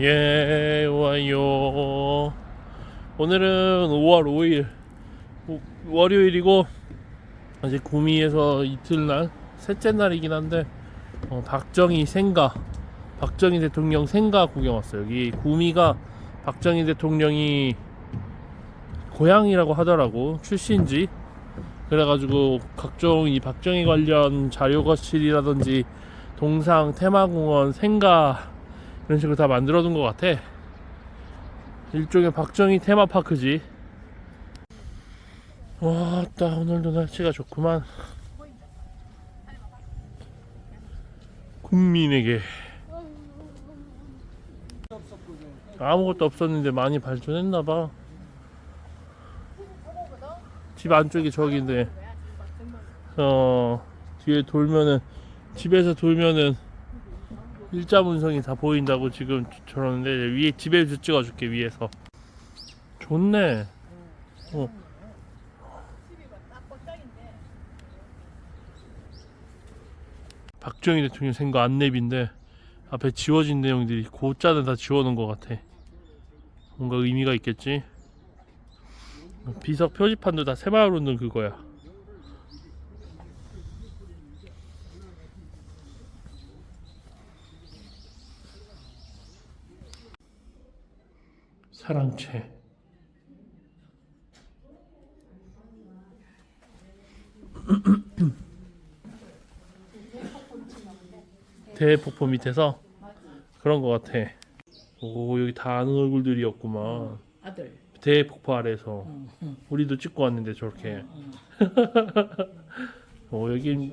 예, 와요. 오늘은 5월 5일, 월요일이고, 아직 구미에서 이틀날, 셋째 날이긴 한데, 어, 박정희 생가, 박정희 대통령 생가 구경 왔어요. 여기 구미가 박정희 대통령이 고향이라고 하더라고, 출신지. 그래가지고, 각종 이 박정희 관련 자료거실이라든지, 동상, 테마공원, 생가, 이런 식으로 다 만들어 둔 것 같아. 일종의 박정희 테마파크지. 와따 오늘도 날씨가 좋구만. 국민에게 아무것도 없었는데 많이 발전했나봐. 집 안쪽이 저기인데 어 뒤에 돌면은 집에서 돌면은 일자 문성이 다 보인다고 지금 저러는데 위에 집에서 찍어줄게 위에서. 좋네. 어. 박정희 대통령 생거 안내비인데 앞에 지워진 내용들이 곧자는 다 지워놓은 것 같아. 뭔가 의미가 있겠지? 비석 표지판도 다 새마을운동 그거야 사랑채. 대폭포 밑에서 그런 것 같아. 오 여기 다 아는 얼굴들이었구만. 아들. 대폭포 아래서. 우리도 찍고 왔는데 저렇게. 어 여기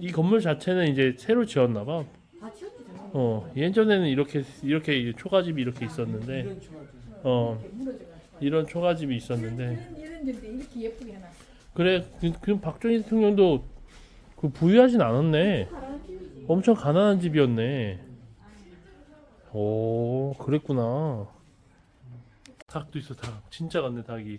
이 건물 자체는 이제 새로 지었나 봐. 다 치웠지 잖아 어 예전에는 이렇게 이렇게 초가집이 이렇게 있었는데 어 이런 초가집이 있었는데 이런 이런 데인데 이렇게 예쁘게 해놨어. 그래 그, 그 박정희 대통령도 그 부유하진 않았네. 엄청 가난한 집이었네. 오 그랬구나. 닭도 있어 닭 진짜 같네 닭이.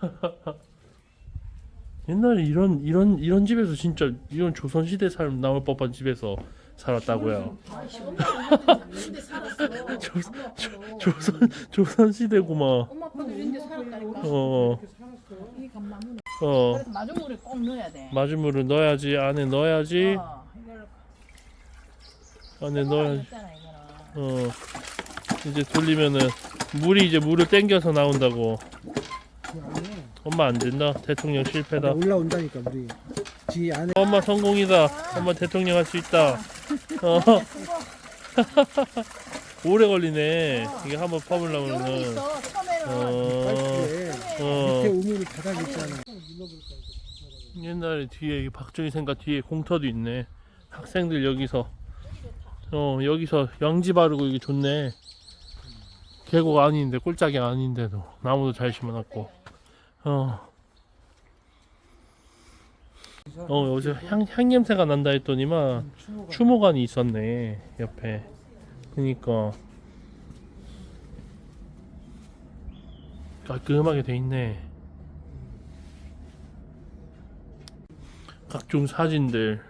옛날에 이런 이런 이런 집에서 진짜 이런 조선 시대 삶 나올 법한 집에서 살았다고요. 조-. 조선 조선 시대구만. 엄마 아빠도 이런 데 살았다니까. 어. 어. 그래서 마중물에 꼭 넣어야 돼. 마주물을 넣어야지 안에 넣어야지 어, 이걸 안에 넣어야지. 넣었잖아 이거는. 어 이제 돌리면은 물이 이제 물을 땡겨서 나온다고 엄마 안 된다 대통령 실패다 올라온다니까 우리 안에 엄마 성공이다 엄마 대통령 할 수 있다 어. 오래 걸리네. 이게 한번 있어. 처음에는. 어, 어. 밑에 우물이 바닥 있잖아. 옛날에 뒤에 이 박정희 생가 뒤에 공터도 있네. 학생들 여기서. 어 여기서 양지 바르고 이게 좋네. 계곡 아닌데 꼴짝이 아닌데도 나무도 잘 심어놨고. 어. 어 어제 향, 향 냄새가 난다 했더니만 추모관이 있었네 옆에. 그니까. 깔끔하게 돼 있네. 각종 사진들.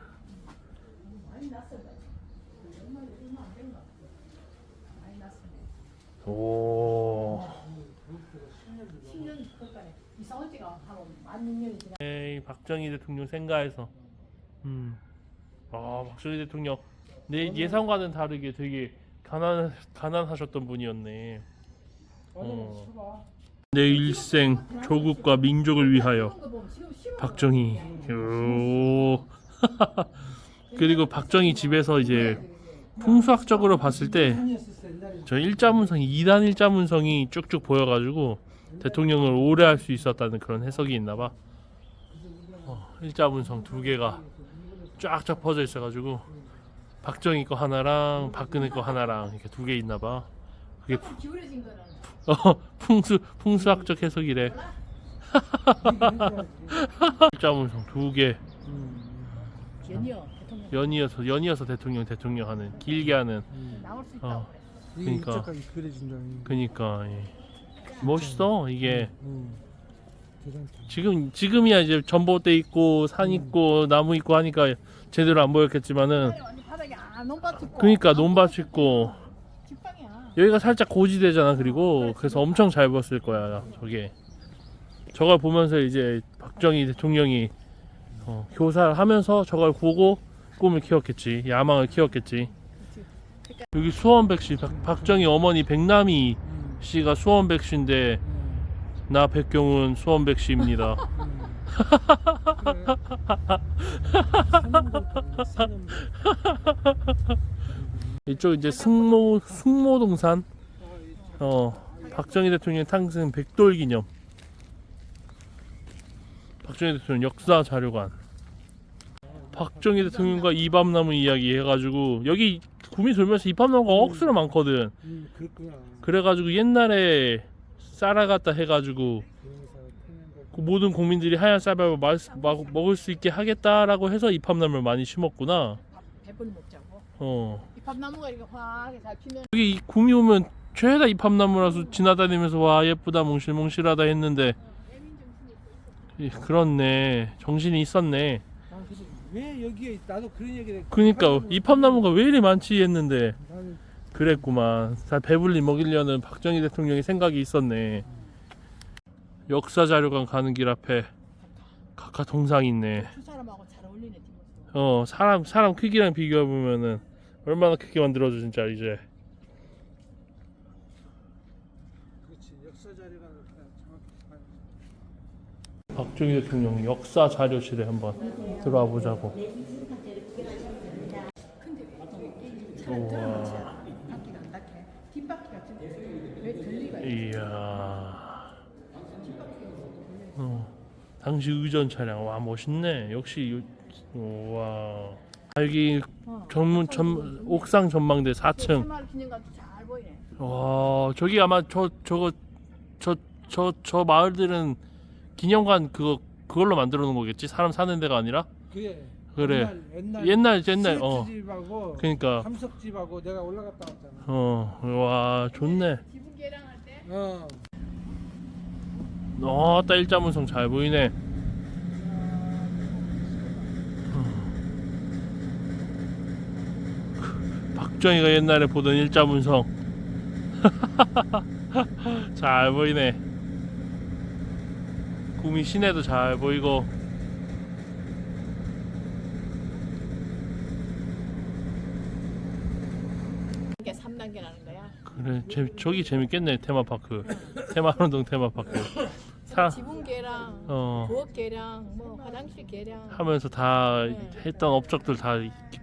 오 10년 이사온 지가 한만 6년이 지나. 에이 박정희 대통령 생가에서 음. 아 박정희 대통령 내 예상과는 다르게 되게 가난 가난하셨던 분이었네. 어. 내 일생 조국과 민족을 위하여 심어. 박정희. 요. 그리고 박정희 집에서 이제 풍수학적으로 봤을 때 저 일자 문성이 2단 일자 문성이 쭉쭉 보여가지고 대통령을 오래 할 수 있었다는 그런 해석이 있나봐. 어, 일자문성 두 개가 쫙쫙 퍼져 있어가지고 박정희 거 하나랑 박근혜 거 하나랑 이렇게 두 개 있나봐. 그게 푸- 어, 풍수 풍수학적 해석이래. 일자문성 두 개 연이어 대통령 연이어서 연이어서 대통령 대통령 하는 길게 하는 나올 수 있다고 어. 그러니까. 그니까 예. 멋있어 이게 응. 지금 지금이야 이제 전봇대 있고 산 있고 나무 있고 하니까 제대로 안 보였겠지만은 완전 바닥에 아 논밭 있고. 그니까 논밭 있고 직방이야. 여기가 살짝 고지대잖아 그리고 그래서 엄청 잘 봤을 거야 저게 저걸 보면서 이제 박정희 대통령이 어, 교사를 하면서 저걸 보고 꿈을 키웠겠지 야망을 키웠겠지 여기 수원백 씨 박, 박정희 어머니 백남이 음. 씨가 수원백 씨인데 음. 나 백경훈 수원백 씨입니다. 사는 이쪽 이제 승모 승모동산. 어 박정희 대통령 탕생 백돌 기념. 박정희 대통령 역사 자료관. 박정희 대통령과 이밤나무 이야기 해가지고 여기 구미 돌면서 이밤나무가 억수로 많거든. 음. 그래가지고 옛날에 쌀아갔다 해가지고. 그 모든 국민들이 하얀 쌀밥을 마, 마, 먹을 수 있게 하겠다라고 해서 이밤나무를 많이 심었구나 배불리 먹자고. 어이 팝나무가 이렇게 화하게 잘 피면 여기 이 구미 오면 죄다 이팝나무라서 지나다니면서 와 예쁘다 몽실몽실하다 했는데 예, 그렇네 정신이 있었네 아, 그래서 왜 여기에 나도 그런 얘기를. 그니까 이팝나무가 왜 이리 많지 했는데 나는 그랬구만 다 배불리 먹이려는 박정희 대통령의 생각이 있었네 역사 자료관 가는 길 앞에 각하 동상 있네 두 사람하고 잘 어울리네. 어 사람 사람 크기랑 비교해 보면은 얼마나 크게 만들어줘 진짜 이제 그렇지 역사 자료가 정확히. 박정희 대통령 역사 자료실에 한번 들어와 보자고. 우와, 바퀴가 안 닿게. 뒷바퀴가 좀 왜 들리가 있어? 이야. 어, 당시 의전 차량 와 멋있네. 역시 요- 우와. 아, 여기 어. 전문 전 옥상 전망대 4층. 새마을 기념관도 잘 보이네. 와 저기 아마 저 저거 저 저 저 마을들은 기념관 그거 그걸로 만들어 놓은 거겠지 사람 사는 데가 아니라 그래. 그래. 옛날 옛날 옛날 어 집하고 그러니까 감석집하고 내가 올라갔다 왔잖아. 어와 좋네 계량할 때 어. 어따 일자문성 잘 보이네. 박정희가 옛날에 보던 일자문성. 잘 보이네. 구미 시내도 잘 보이고 이게 3단계라는 거야. 그래 재, 저기 재밌겠네 테마파크. 테마운동 테마파크. 사, 지붕 계량, 어. 부엌 계량, 뭐 화장실 계량. 하면서 다 했던 업적들 다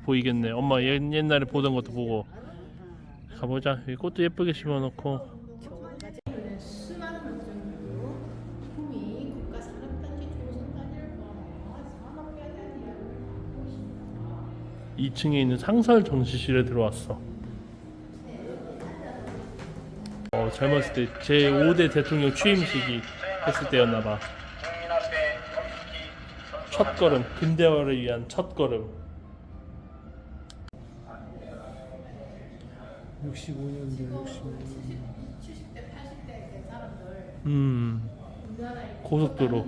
보이겠네. 엄마 옛, 옛날에 보던 것도 보고. 가보자. 여기 꽃도 예쁘게 심어놓고. 수많은 물정으로 구미 국가 산업단지 조성단지를 포함하여 산업개발이 2층에 있는 상설 전시실에 들어왔어. 어, 젊었을 때 제 5대 대통령 취임식이 했을 때였나봐. 첫 걸음, 근대화를 위한 첫 걸음. 65년대 65년. 70대, 80대 된 사람들 음, 고속도로.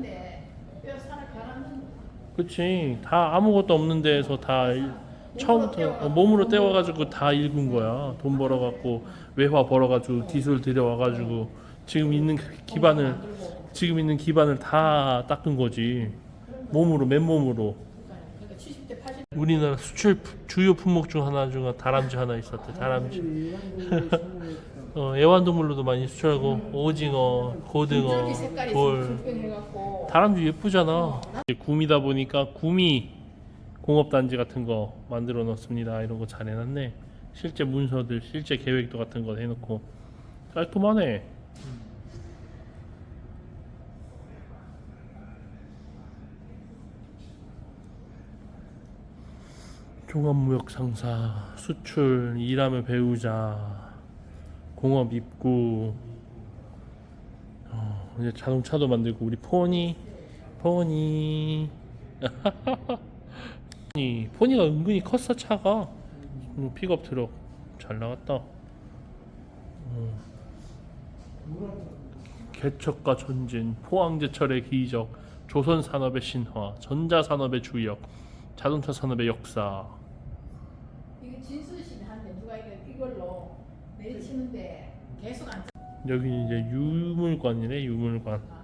그치. 다 아무것도 없는 데에서 다 일- 처음부터 어, 몸으로 떼와가지고 다 읽은 거야. 돈 벌어갖고 외화 벌어가지고 기술 들여와가지고 지금 있는 그 기반을 지금 있는 기반을 다 닦은 거지. 몸으로 맨몸으로. 70대, 80대 우리나라 수출 푸- 주요 품목 중 하나 중 다람쥐 하나 있었대. 다람쥐. 어, 애완동물로도 많이 수출하고 오징어, 고등어, 돌. 다람쥐 예쁘잖아. 구미다 보니까 구미 공업단지 같은 거 만들어 놨습니다. 이런 거 잘 해놨네. 실제 문서들, 실제 계획도 같은 거 해놓고 깔끔하네. 종합무역 상사, 수출, 일하며 배우자, 공업 입구, 어, 이제 자동차도 만들고 우리 포니 포니 포니 포니가 은근히 컸어 차가. 음, 픽업 트럭 잘 나갔다. 어. 개척과 전진 포항제철의 기적 조선 산업의 신화 전자 산업의 주역 자동차 산업의 역사. 이게 진수신 한데 누가 이거 이걸로 내리치는데 계속 안 여기 이제 유물관이래 유물관.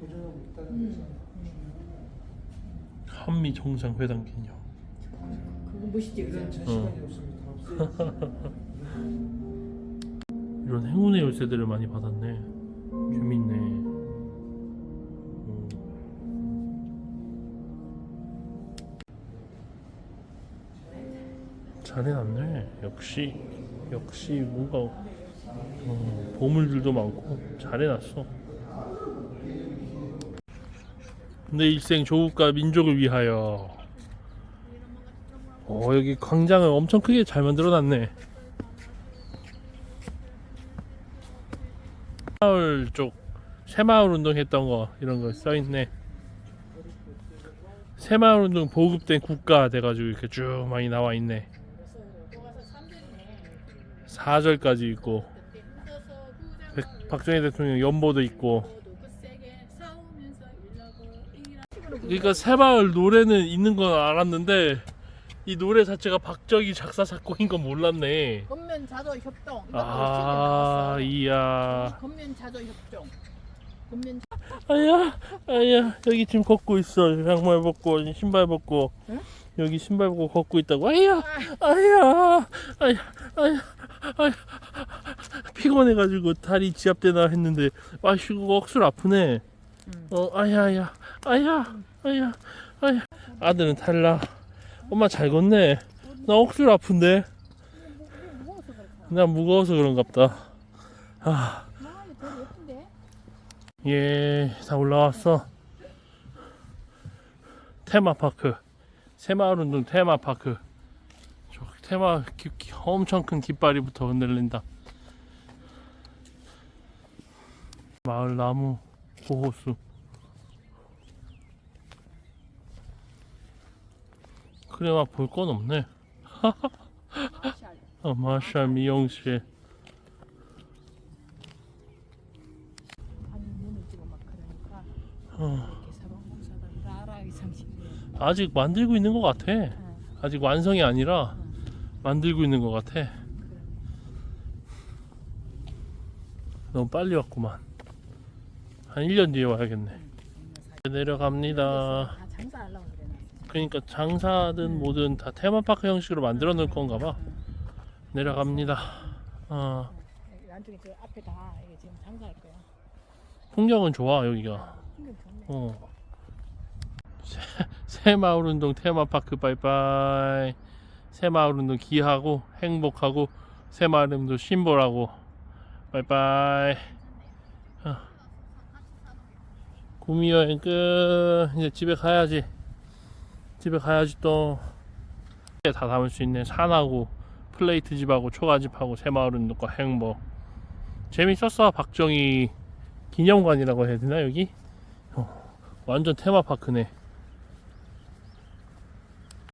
보존하고 있다는 거잖아. 한미 정상 회담 기념. 그거 멋있지 이런 그죠? 전시관이 없으면 다 없어야지. 이런 행운의 열쇠들을 많이 받았네. 재밌네. 음. 잘해놨네. 역시 역시 뭔가 어, 보물들도 많고 잘해놨어. 내 일생 조국과 민족을 위하여. 어 여기 광장을 엄청 크게 잘 만들어 놨네. 마을 쪽 새마을 운동 했던 거 이런 거 써있네. 새마을 운동 보급된 국가 돼가지고 이렇게 쭉 많이 나와 있네. 4절까지 있고 백- 박정희 대통령 연보도 있고. 그러니까 새마을 노래는 있는 건 알았는데 이 노래 자체가 박정희 작사 작곡인 건 몰랐네. 건면 자도 협동 아 이야. 건면 자도 협동 건면 아야, 아야, 여기 지금 걷고 있어. 양말 벗고, 신발 벗고. 응? 여기 신발 벗고 걷고 있다고. 아야, 아야, 아야, 아야, 아야. 피곤해가지고 다리 지압되나 했는데, 아, 쉬고 억수로 아프네. 응. 어, 아야, 아야, 아야, 아야, 아야. 아들은 탈락. 엄마 잘 걷네. 나 억수로 아픈데. 나 무거워서 그런갑다. 아. 예, 다 올라왔어. 테마파크. 새마을운동 테마파크. 저 테마 기- 기- 엄청 큰 깃발이부터 흔들린다. 마을 나무 보호수. 그래 막 볼 건 없네. 아, 마샬 미용실. 어, 아직 만들고 있는 것 같아. 아직 완성이 아니라 만들고 있는 것 같아. 너무 빨리 왔구만. 한 1년 뒤에 와야겠네. 내려갑니다. 아 장사하려고 그래 그러니까 장사든 뭐든 다 테마파크 형식으로 만들어 놓을 건가 봐. 내려갑니다. 어, 나중에 저 앞에 다 이게 지금 장사할 거야 풍경은 좋아 여기가. 풍경 좋네 어. 새, 새마을 운동 테마파크 빠이빠이. 새마을 운동 기하고 행복하고 새마을 운동 심볼하고 빠이빠이. 어. 구미 여행 끝. 이제 집에 가야지. 집에 가야지 또. 다 담을 수 있네. 산하고 플레이트 집하고 초가집하고 새마을운동과 행복. 재밌었어 박정희 기념관이라고 해야 되나 여기? 어, 완전 테마파크네.